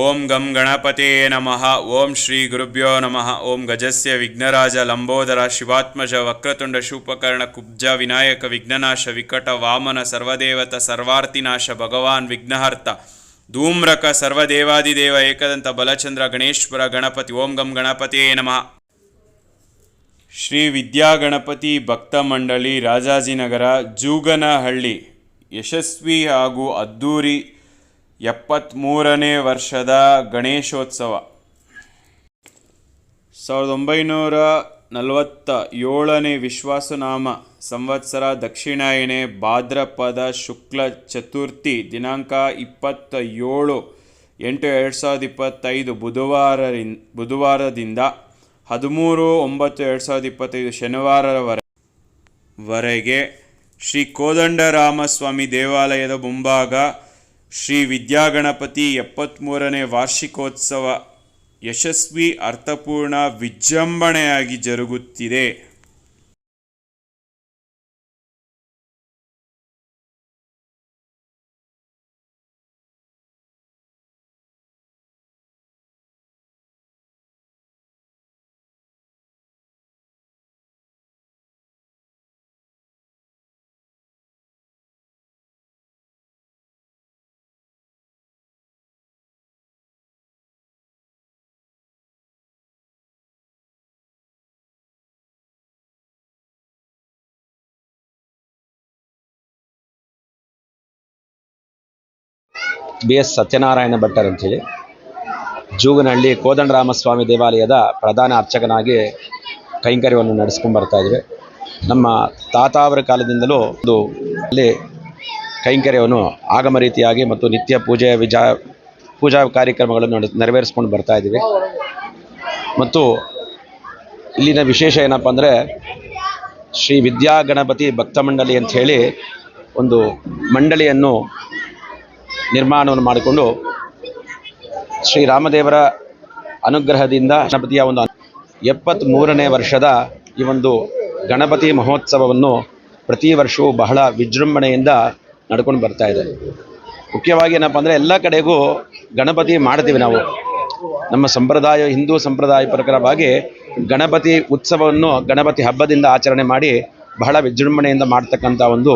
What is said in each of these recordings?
ಓಂ ಗಂ ಗಣಪತೇ ನಮಃ, ಓಂ ಶ್ರೀ ಗುರುಭ್ಯೋ ನಮಃ, ಓಂ ಗಜಸ್ಯ ವಿಘ್ನರಾಜ ಲಂಬೋದರ ಶಿವಾತ್ಮಜ ವಕ್ರತುಂಡ ಶೂಪಕರ್ಣ ಕುಬ್ಜ ವಿನಾಯಕ ವಿಘ್ನನಾಶ ವಿಕಟ ವಾಮನ ಸರ್ವದೇವತ ಸರ್ವಾರ್ತಿನಾಶ ಭಗವಾನ್ ವಿಘ್ನಹರ್ತ, ಧೂಮ್ರಕ ಸರ್ವದೇವಾದಿದೇವ ಏಕದಂತ ಬಲಚಂದ್ರ ಗಣೇಶ್ವರ ಗಣಪತಿ, ಓಂ ಗಂ ಗಣಪತೇ ನಮಃ. ಶ್ರೀ ವಿದ್ಯಾ ಗಣಪತಿ ಭಕ್ತ ಮಂಡಳಿ ರಾಜಾಜಿನಗರ ಜೂಗನಹಳ್ಳಿ, ಯಶಸ್ವಿ ಹಾಗೂ ಅದ್ದೂರಿ ಎಪ್ಪತ್ತ್ಮೂರನೇ ವರ್ಷದ ಗಣೇಶೋತ್ಸವ. ಸಾವಿರದ ಒಂಬೈನೂರ ನಲವತ್ತ ಏಳನೇ ವಿಶ್ವಾಸನಾಮ ಸಂವತ್ಸರ ದಕ್ಷಿಣಾಯಣೆ ಭಾದ್ರಪದ ಶುಕ್ಲ ಚತುರ್ಥಿ ದಿನಾಂಕ ಇಪ್ಪತ್ತ ಏಳು ಎಂಟು ಎರಡು ಸಾವಿರದ ಇಪ್ಪತ್ತೈದು ಬುಧವಾರರಿನ್, ಬುಧವಾರದಿಂದ ಹದಿಮೂರು ಒಂಬತ್ತು ಎರಡು ಸಾವಿರದ ಇಪ್ಪತ್ತೈದು ಶನಿವಾರವರೆ ವರೆಗೆ ಶ್ರೀ ಕೋದಂಡರಾಮಸ್ವಾಮಿ ದೇವಾಲಯದ ಮುಂಭಾಗ ಶ್ರೀ ವಿದ್ಯಾಗಣಪತಿ ಎಪ್ಪತ್ತ್ಮೂರನೇ ವಾರ್ಷಿಕೋತ್ಸವ ಯಶಸ್ವಿ ಅರ್ಥಪೂರ್ಣ ವಿಜೃಂಭಣೆಯಾಗಿ ಜರುಗುತ್ತಿದೆ. ಬಿ ಎಸ್ ಸತ್ಯನಾರಾಯಣ ಭಟ್ಟರ್ ಅಂಥೇಳಿ. ಜೂಗನಹಳ್ಳಿ ಕೋದಂಡರಾಮಸ್ವಾಮಿ ದೇವಾಲಯದ ಪ್ರಧಾನ ಅರ್ಚಕನಾಗಿ ಕೈಂಕರ್ಯವನ್ನು ನಡೆಸ್ಕೊಂಡು ಇದ್ದೇವೆ ನಮ್ಮ ತಾತಾವರ ಕಾಲದಿಂದಲೂ ಒಂದು ಅಲ್ಲಿ ಕೈಂಕರ್ಯವನ್ನು ಆಗಮ ರೀತಿಯಾಗಿ ಮತ್ತು ನಿತ್ಯ ಪೂಜೆ ವಿಜಾ, ಪೂಜಾ ಕಾರ್ಯಕ್ರಮಗಳನ್ನು ನೆರವೇರಿಸ್ಕೊಂಡು ಬರ್ತಾ ಇದ್ದೀವಿ ಮತ್ತು ಇಲ್ಲಿನ ವಿಶೇಷ ಏನಪ್ಪ ಅಂದರೆ ಶ್ರೀ ವಿದ್ಯಾಗಣಪತಿ ಭಕ್ತ ಮಂಡಳಿ ಅಂಥೇಳಿ ಒಂದು ಮಂಡಳಿಯನ್ನು ನಿರ್ಮಾಣವನ್ನು ಮಾಡಿಕೊಂಡು ಶ್ರೀರಾಮದೇವರ ಅನುಗ್ರಹದಿಂದ ಗಣಪತಿಯ ಒಂದು ಎಪ್ಪತ್ತ್ಮೂರನೇ ವರ್ಷದ ಈ ಒಂದು ಗಣಪತಿ ಮಹೋತ್ಸವವನ್ನು ಪ್ರತಿ ವರ್ಷವೂ ಬಹಳ ವಿಜೃಂಭಣೆಯಿಂದ ನಡ್ಕೊಂಡು ಬರ್ತಾ ಇದೆ. ಮುಖ್ಯವಾಗಿ ಏನಪ್ಪ ಅಂದರೆ ಎಲ್ಲ ಕಡೆಗೂ ಗಣಪತಿ ಮಾಡ್ತೀವಿ ನಾವು. ನಮ್ಮ ಸಂಪ್ರದಾಯ, ಹಿಂದೂ ಸಂಪ್ರದಾಯ ಪ್ರಕಾರವಾಗಿ ಗಣಪತಿ ಉತ್ಸವವನ್ನು ಗಣಪತಿ ಹಬ್ಬದಿಂದ ಆಚರಣೆ ಮಾಡಿ ಬಹಳ ವಿಜೃಂಭಣೆಯಿಂದ ಮಾಡ್ತಕ್ಕಂಥ ಒಂದು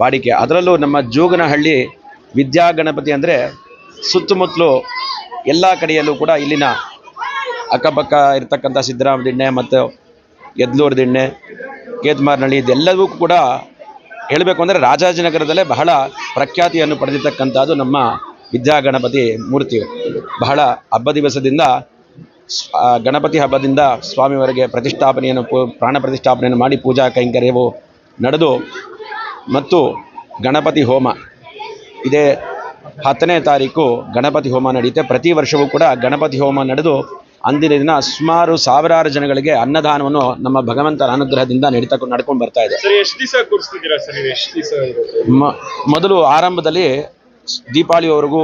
ವಾಡಿಕೆ. ಅದರಲ್ಲೂ ನಮ್ಮ ಜೋಗನಹಳ್ಳಿ ವಿದ್ಯಾ ಗಣಪತಿ ಅಂದರೆ ಸುತ್ತಮುತ್ತಲು ಎಲ್ಲ ಕಡೆಯಲ್ಲೂ ಕೂಡ ಇಲ್ಲಿನ ಅಕ್ಕಪಕ್ಕ ಇರತಕ್ಕಂಥ ಸಿದ್ದರಾಮ ದಿಣ್ಣೆ ಮತ್ತು ಯದ್ಲೂರು ದಿಣ್ಣೆ ಕೇತ್ಮಾರ್ನಳ್ಳಿ ಇದೆಲ್ಲವೂ ಕೂಡ ಹೇಳಬೇಕು ಅಂದರೆ ರಾಜಾಜಿನಗರದಲ್ಲೇ ಬಹಳ ಪ್ರಖ್ಯಾತಿಯನ್ನು ಪಡೆದಿರ್ತಕ್ಕಂಥದ್ದು ನಮ್ಮ ವಿದ್ಯಾ ಗಣಪತಿ ಮೂರ್ತಿ. ಬಹಳ ಹಬ್ಬ ದಿವಸದಿಂದ ಗಣಪತಿ ಹಬ್ಬದಿಂದ ಸ್ವಾಮಿಯವರಿಗೆ ಪ್ರತಿಷ್ಠಾಪನೆಯನ್ನು ಪ್ರಾಣ ಪ್ರತಿಷ್ಠಾಪನೆಯನ್ನು ಮಾಡಿ ಪೂಜಾ ಕೈಂಕರ್ಯವು ನಡೆದು ಮತ್ತು ಗಣಪತಿ ಹೋಮ ಇದೇ ಹತ್ತನೇ ತಾರೀಕು ಗಣಪತಿ ಹೋಮ ನಡೆಯುತ್ತೆ. ಪ್ರತಿ ವರ್ಷವೂ ಕೂಡ ಗಣಪತಿ ಹೋಮ ನಡೆದು ಅಂದಿನ ದಿನ ಸುಮಾರು ಸಾವಿರಾರು ಜನಗಳಿಗೆ ಅನ್ನದಾನವನ್ನು ನಮ್ಮ ಭಗವಂತನ ಅನುಗ್ರಹದಿಂದ ನಡೀತಾ ನಡ್ಕೊಂಡು ಬರ್ತಾ ಇದೆ. ಮೊದಲು ಆರಂಭದಲ್ಲಿ ದೀಪಾವಳಿವರೆಗೂ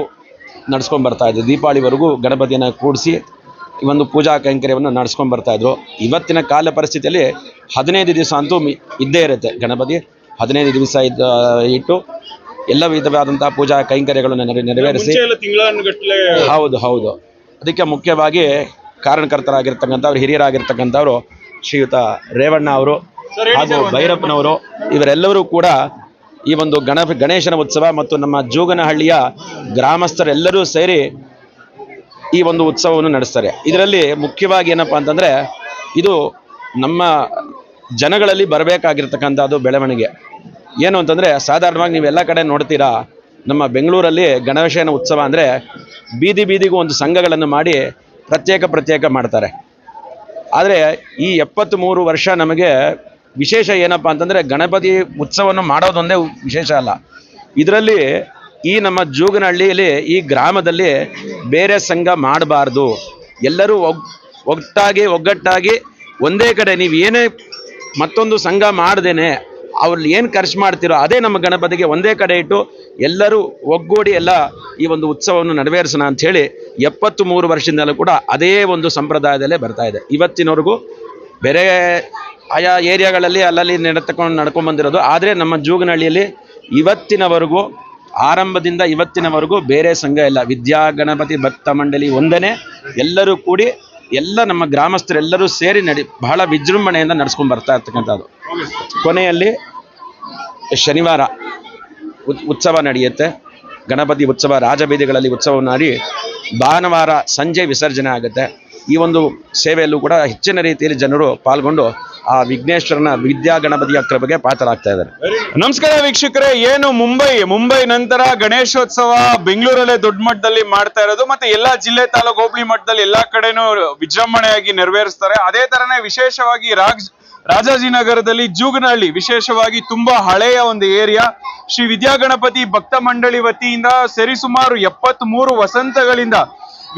ನಡ್ಸ್ಕೊಂಡು ಬರ್ತಾ ಇದ್ರು. ದೀಪಾವಳಿವರೆಗೂ ಗಣಪತಿಯನ್ನು ಕೂಡಿಸಿ ಈ ಒಂದು ಪೂಜಾ ಕೈಂಕರ್ಯವನ್ನು ನಡೆಸ್ಕೊಂಡು ಬರ್ತಾ ಇದ್ರು. ಇವತ್ತಿನ ಕಾಲ ಪರಿಸ್ಥಿತಿಯಲ್ಲಿ ಹದಿನೈದು ದಿವಸ ಅಂತೂ ಇದ್ದೇ ಇರುತ್ತೆ ಗಣಪತಿ. ಹದಿನೈದು ದಿವಸ ಇದ್ದ ಇಟ್ಟು ಎಲ್ಲ ವಿಧವಾದಂತಹ ಪೂಜಾ ಕೈಂಕರ್ಯಗಳನ್ನು ನೆರವೇರಿಸಿ. ಹೌದು ಹೌದು. ಅದಕ್ಕೆ ಮುಖ್ಯವಾಗಿ ಕಾರಣಕರ್ತರಾಗಿರ್ತಕ್ಕಂಥವ್ರು ಹಿರಿಯರಾಗಿರ್ತಕ್ಕಂಥವ್ರು ಶ್ರೀಯುತ ರೇವಣ್ಣ ಅವರು ಹಾಗೂ ಭೈರಪ್ಪನವರು ಇವರೆಲ್ಲರೂ ಕೂಡ ಈ ಒಂದು ಗಣ ಗಣೇಶನ ಉತ್ಸವ ಮತ್ತು ನಮ್ಮ ಜೋಗನಹಳ್ಳಿಯ ಗ್ರಾಮಸ್ಥರೆಲ್ಲರೂ ಸೇರಿ ಈ ಒಂದು ಉತ್ಸವವನ್ನು ನಡೆಸ್ತಾರೆ. ಇದರಲ್ಲಿ ಮುಖ್ಯವಾಗಿ ಏನಪ್ಪಾ ಅಂತಂದ್ರೆ ಇದು ನಮ್ಮ ಜನಗಳಲ್ಲಿ ಬರಬೇಕಾಗಿರ್ತಕ್ಕಂಥದ್ದು ಬೆಳವಣಿಗೆ. ಏನು ಅಂತಂದರೆ, ಸಾಧಾರಣವಾಗಿ ನೀವು ಎಲ್ಲ ಕಡೆ ನೋಡ್ತೀರಾ, ನಮ್ಮ ಬೆಂಗಳೂರಲ್ಲಿ ಗಣೇಶನ ಉತ್ಸವ ಅಂದರೆ ಬೀದಿ ಬೀದಿಗೂ ಒಂದು ಸಂಘಗಳನ್ನು ಮಾಡಿ ಪ್ರತ್ಯೇಕ ಪ್ರತ್ಯೇಕ ಮಾಡ್ತಾರೆ. ಆದರೆ ಈ ಎಪ್ಪತ್ತ್ಮೂರು ವರ್ಷ ನಮಗೆ ವಿಶೇಷ ಏನಪ್ಪ ಅಂತಂದರೆ ಗಣಪತಿ ಉತ್ಸವವನ್ನು ಮಾಡೋದೊಂದೇ ವಿಶೇಷ ಅಲ್ಲ. ಇದರಲ್ಲಿ ಈ ನಮ್ಮ ಜೋಗನಹಳ್ಳಿಯಲ್ಲಿ, ಈ ಗ್ರಾಮದಲ್ಲಿ ಬೇರೆ ಸಂಘ ಮಾಡಬಾರ್ದು. ಎಲ್ಲರೂ ಒಗ್ ಒಗ್ಗಟ್ಟಾಗಿ ಒಂದೇ ಕಡೆ, ನೀವು ಏನೇ ಮತ್ತೊಂದು ಸಂಘ ಮಾಡ್ದೇನೆ ಅವ್ರು ಏನು ಖರ್ಚು ಮಾಡ್ತಿರೋ ಅದೇ ನಮ್ಮ ಗಣಪತಿಗೆ ಒಂದೇ ಕಡೆ ಇಟ್ಟು ಎಲ್ಲರೂ ಒಗ್ಗೂಡಿ ಎಲ್ಲ ಈ ಒಂದು ಉತ್ಸವವನ್ನು ನೆರವೇರಿಸೋಣ ಅಂಥೇಳಿ ಎಪ್ಪತ್ತು ಮೂರು ವರ್ಷದಿಂದಲೂ ಕೂಡ ಅದೇ ಒಂದು ಸಂಪ್ರದಾಯದಲ್ಲೇ ಬರ್ತಾ ಇದೆ. ಇವತ್ತಿನವರೆಗೂ ಬೇರೆ ಆಯಾ ಏರಿಯಾಗಳಲ್ಲಿ ಅಲ್ಲಲ್ಲಿ ನಡ್ತಕೊಂಡು ನಡ್ಕೊಂಡು ಬಂದಿರೋದು. ಆದರೆ ನಮ್ಮ ಜೂಗನಹಳ್ಳಿಯಲ್ಲಿ ಇವತ್ತಿನವರೆಗೂ, ಆರಂಭದಿಂದ ಇವತ್ತಿನವರೆಗೂ ಬೇರೆ ಸಂಘ ಇಲ್ಲ. ವಿದ್ಯಾ ಗಣಪತಿ ಭಕ್ತ ಮಂಡಳಿ ಒಂದನೇ ಎಲ್ಲರೂ ಕೂಡಿ ಎಲ್ಲ ನಮ್ಮ ಗ್ರಾಮಸ್ಥರೆಲ್ಲರೂ ಸೇರಿ ನಡಿ ಬಹಳ ವಿಜೃಂಭಣೆಯಿಂದ ನಡೆಸ್ಕೊಂಡು ಬರ್ತಾ ಇರ್ತಕ್ಕಂಥದ್ದು. ಕೊನೆಯಲ್ಲಿ ಶನಿವಾರ ಉತ್ಸವ ನಡೆಯುತ್ತೆ. ಗಣಪತಿ ಉತ್ಸವ, ರಾಜಬೀದಿಗಳಲ್ಲಿ ಉತ್ಸವ ಮಾಡಿ ಭಾನುವಾರ ಸಂಜೆ ವಿಸರ್ಜನೆ ಆಗುತ್ತೆ. ಈ ಒಂದು ಸೇವೆಯಲ್ಲೂ ಕೂಡ ಹೆಚ್ಚಿನ ರೀತಿಯಲ್ಲಿ ಜನರು ಪಾಲ್ಗೊಂಡು ಆ ವಿಘ್ನೇಶ್ವರನ ವಿದ್ಯಾ ಗಣಪತಿಯ ಕೃಪೆಗೆ ಪಾತ್ರರಾಗ್ತಾ ಇದ್ದಾರೆ. ನಮಸ್ಕಾರ ವೀಕ್ಷಕರೇ, ಏನು ಮುಂಬೈ? ಮುಂಬೈ ನಂತರ ಗಣೇಶೋತ್ಸವ ಬೆಂಗಳೂರಲ್ಲೇ ದೊಡ್ಡ ಮಟ್ಟದಲ್ಲಿ ಮಾಡ್ತಾ ಇರೋದು, ಮತ್ತೆ ಎಲ್ಲಾ ಜಿಲ್ಲೆ ತಾಲೂಕು ಹೋಬಳಿ ಮಟ್ಟದಲ್ಲಿ ಎಲ್ಲಾ ಕಡೆನೂ ವಿಜೃಂಭಣೆಯಾಗಿ ನೆರವೇರಿಸ್ತಾರೆ. ಅದೇ ತರನೇ ವಿಶೇಷವಾಗಿ ರಾಜ್ ರಾಜಾಜಿನಗರದಲ್ಲಿ ಜೂಗನಹಳ್ಳಿ, ವಿಶೇಷವಾಗಿ ತುಂಬಾ ಹಳೆಯ ಒಂದು ಏರಿಯಾ. ಶ್ರೀ ವಿದ್ಯಾಗಣಪತಿ ಭಕ್ತ ಮಂಡಳಿ ವತಿಯಿಂದ ಸರಿಸುಮಾರು ಎಪ್ಪತ್ತ್ ಮೂರು ವಸಂತಗಳಿಂದ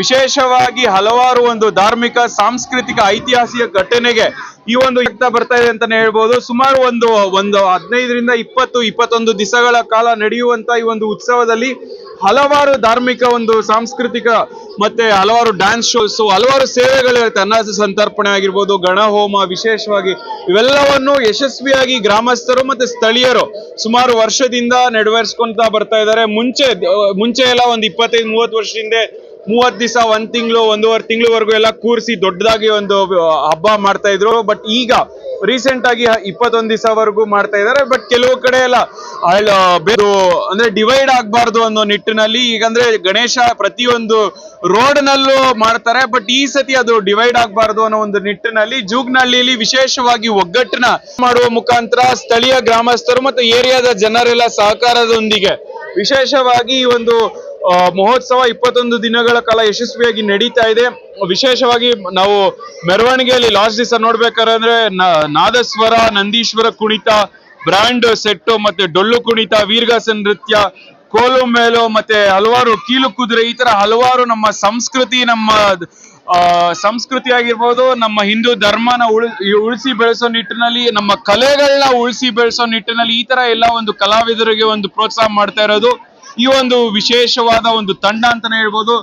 ವಿಶೇಷವಾಗಿ ಹಲವಾರು ಒಂದು ಧಾರ್ಮಿಕ, ಸಾಂಸ್ಕೃತಿಕ, ಐತಿಹಾಸಿಕ ಘಟನೆಗೆ ಈ ಒಂದು ಯುಕ್ತ ಬರ್ತಾ ಇದೆ ಅಂತಾನೆ ಹೇಳ್ಬೋದು. ಸುಮಾರು ಒಂದು ಒಂದು ಹದಿನೈದರಿಂದ ಇಪ್ಪತ್ತು, ಇಪ್ಪತ್ತೊಂದು ದಿವಸಗಳ ಕಾಲ ನಡೆಯುವಂತ ಈ ಒಂದು ಉತ್ಸವದಲ್ಲಿ ಹಲವಾರು ಧಾರ್ಮಿಕ ಒಂದು ಸಾಂಸ್ಕೃತಿಕ ಮತ್ತೆ ಹಲವಾರು ಡ್ಯಾನ್ಸ್ ಶೋಸ್ ಹಲವಾರು ಸೇವೆಗಳಿರುತ್ತೆ ಅನ್ನ ಸಂತರ್ಪಣೆ ಆಗಿರ್ಬೋದು, ಗಣಹೋಮ ವಿಶೇಷವಾಗಿ ಇವೆಲ್ಲವನ್ನು ಯಶಸ್ವಿಯಾಗಿ ಗ್ರಾಮಸ್ಥರು ಮತ್ತೆ ಸ್ಥಳೀಯರು ಸುಮಾರು ವರ್ಷದಿಂದ ನೆರವೇರಿಸ್ಕೊಂತ ಬರ್ತಾ ಇದ್ದಾರೆ. ಮುಂಚೆ ಮುಂಚೆ ಎಲ್ಲ ಒಂದು ಇಪ್ಪತ್ತೈದು, ಮೂವತ್ತು ವರ್ಷದಿಂದ ಮೂವತ್ ದಿವಸ, ಒಂದ್ ತಿಂಗಳು, ಒಂದೂವರೆ ತಿಂಗಳವರೆಗೂ ಎಲ್ಲ ಕೂರಿಸಿ ದೊಡ್ಡದಾಗಿ ಒಂದು ಹಬ್ಬ ಮಾಡ್ತಾ ಇದ್ರು. ಬಟ್ ಈಗ ರೀಸೆಂಟ್ ಆಗಿ ಇಪ್ಪತ್ತೊಂದ್ ದಿವಸವರೆಗೂ ಮಾಡ್ತಾ ಇದ್ದಾರೆ ಬಟ್ ಕೆಲವು ಕಡೆ ಎಲ್ಲ ಬೇರು ಅಂದ್ರೆ ಡಿವೈಡ್ ಆಗ್ಬಾರ್ದು ಅನ್ನೋ ನಿಟ್ಟಿನಲ್ಲಿ ಈಗಂದ್ರೆ ಗಣೇಶ ಪ್ರತಿಯೊಂದು ರೋಡ್ ನಲ್ಲೂ ಮಾಡ್ತಾರೆ. ಬಟ್ ಈ ಸತಿ ಅದು ಡಿವೈಡ್ ಆಗ್ಬಾರ್ದು ಅನ್ನೋ ಒಂದು ನಿಟ್ಟಿನಲ್ಲಿ ಜೂಗ್ನಹಳ್ಳಿಯಲ್ಲಿ ವಿಶೇಷವಾಗಿ ಒಗ್ಗಟ್ಟಿನ ಮಾಡುವ ಮುಖಾಂತರ ಸ್ಥಳೀಯ ಗ್ರಾಮಸ್ಥರು ಮತ್ತು ಏರಿಯಾದ ಜನರೆಲ್ಲ ಸಹಕಾರದೊಂದಿಗೆ ವಿಶೇಷವಾಗಿ ಈ ಒಂದು ಮಹೋತ್ಸವ ಇಪ್ಪತ್ತೊಂದು ದಿನಗಳ ಕಾಲ ಯಶಸ್ವಿಯಾಗಿ ನಡೀತಾ ಇದೆ. ವಿಶೇಷವಾಗಿ ನಾವು ಮೆರವಣಿಗೆಯಲ್ಲಿ ಲಾಸ್ಟ್ ದಿವಸ ನೋಡ್ಬೇಕಾದ್ರೆ ನಾದಸ್ವರ, ನಂದೀಶ್ವರ ಕುಣಿತ, ಬ್ರ್ಯಾಂಡ್ ಸೆಟ್ಟು ಮತ್ತೆ ಡೊಳ್ಳು ಕುಣಿತ ವೀರ್ಗಾಸ ನೃತ್ಯ, ಕೋಲು ಮೇಲು ಮತ್ತೆ ಹಲವಾರು ಕೀಲು ಕುದುರೆ ಈ ತರ ಹಲವಾರು ನಮ್ಮ ಸಂಸ್ಕೃತಿ ನಮ್ಮ ಸಂಸ್ಕೃತಿ ಆಗಿರ್ಬೋದು ನಮ್ಮ ಹಿಂದೂ ಧರ್ಮನ ಉಳ್, ಉಳಿಸಿ ಬೆಳೆಸೋ ನಿಟ್ಟಿನಲ್ಲಿ, ನಮ್ಮ ಕಲೆಗಳನ್ನ ಉಳಿಸಿ ಬೆಳೆಸೋ ನಿಟ್ಟಿನಲ್ಲಿ ಈ ತರ ಎಲ್ಲ ಒಂದು ಕಲಾವಿದರಿಗೆ ಒಂದು ಪ್ರೋತ್ಸಾಹ ಮಾಡ್ತಾ ಇರೋದು. ಈ ಒಂದು ವಿಶೇಷವಾದ ಒಂದು ತಂಡ ಅಂತಾನೆ ಹೇಳ್ಬೋದು.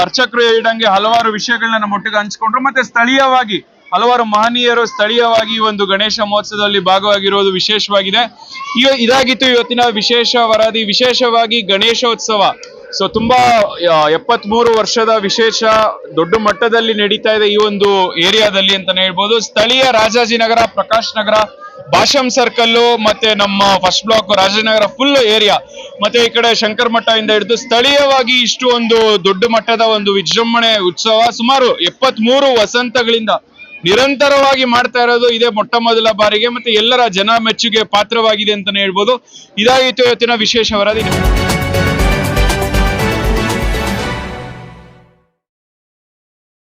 ಅರ್ಚಕರು ಹೇಳಿದಂಗೆ ಹಲವಾರು ವಿಷಯಗಳನ್ನ ನಮ್ಮ ಒಟ್ಟಿಗೆ ಹಂಚ್ಕೊಂಡ್ರು. ಮತ್ತೆ ಸ್ಥಳೀಯವಾಗಿ ಹಲವಾರು ಮಹನೀಯರು ಸ್ಥಳೀಯವಾಗಿ ಈ ಒಂದು ಗಣೇಶ ಮಹೋತ್ಸವದಲ್ಲಿ ಭಾಗವಾಗಿರುವುದು ವಿಶೇಷವಾಗಿದೆ. ಇವ ಇದಾಗಿತ್ತು ಇವತ್ತಿನ ವಿಶೇಷ ವರದಿ. ವಿಶೇಷವಾಗಿ ಗಣೇಶೋತ್ಸವ. ಸೊ ತುಂಬಾ ಎಪ್ಪತ್ ಮೂರು ವರ್ಷದ ವಿಶೇಷ ದೊಡ್ಡ ಮಟ್ಟದಲ್ಲಿ ನಡೀತಾ ಇದೆ ಈ ಒಂದು ಏರಿಯಾದಲ್ಲಿ ಅಂತಾನೆ ಹೇಳ್ಬೋದು. ಸ್ಥಳೀಯ ರಾಜಾಜಿನಗರ, ಪ್ರಕಾಶ್ ನಗರ ಭಾಷಂ ಸರ್ಕಲ್ ಮತ್ತೆ ನಮ್ಮ first block Rajanagar full area ಮತ್ತೆ ಈ ಕಡೆ ಶಂಕರ ಮಠದಿಂದ ಹಿಡಿದು ಸ್ಥಳೀಯವಾಗಿ ಇಷ್ಟು ಒಂದು ದೊಡ್ಡ ಮಟ್ಟದ ಒಂದು ವಿಜೃಂಭಣೆ ಉತ್ಸವ ಸುಮಾರು ಎಪ್ಪತ್ತ್ ಮೂರು ವಸಂತಗಳಿಂದ ನಿರಂತರವಾಗಿ ಮಾಡ್ತಾ ಇರೋದು ಇದೇ ಮೊಟ್ಟ ಮೊದಲ ಬಾರಿಗೆ, ಮತ್ತೆ ಎಲ್ಲರ ಜನ ಮೆಚ್ಚುಗೆ ಪಾತ್ರವಾಗಿದೆ ಅಂತಾನೆ ಹೇಳ್ಬೋದು. ಇದಾಗಿತ್ತು ಇವತ್ತಿನ ವಿಶೇಷ ವರದಿ.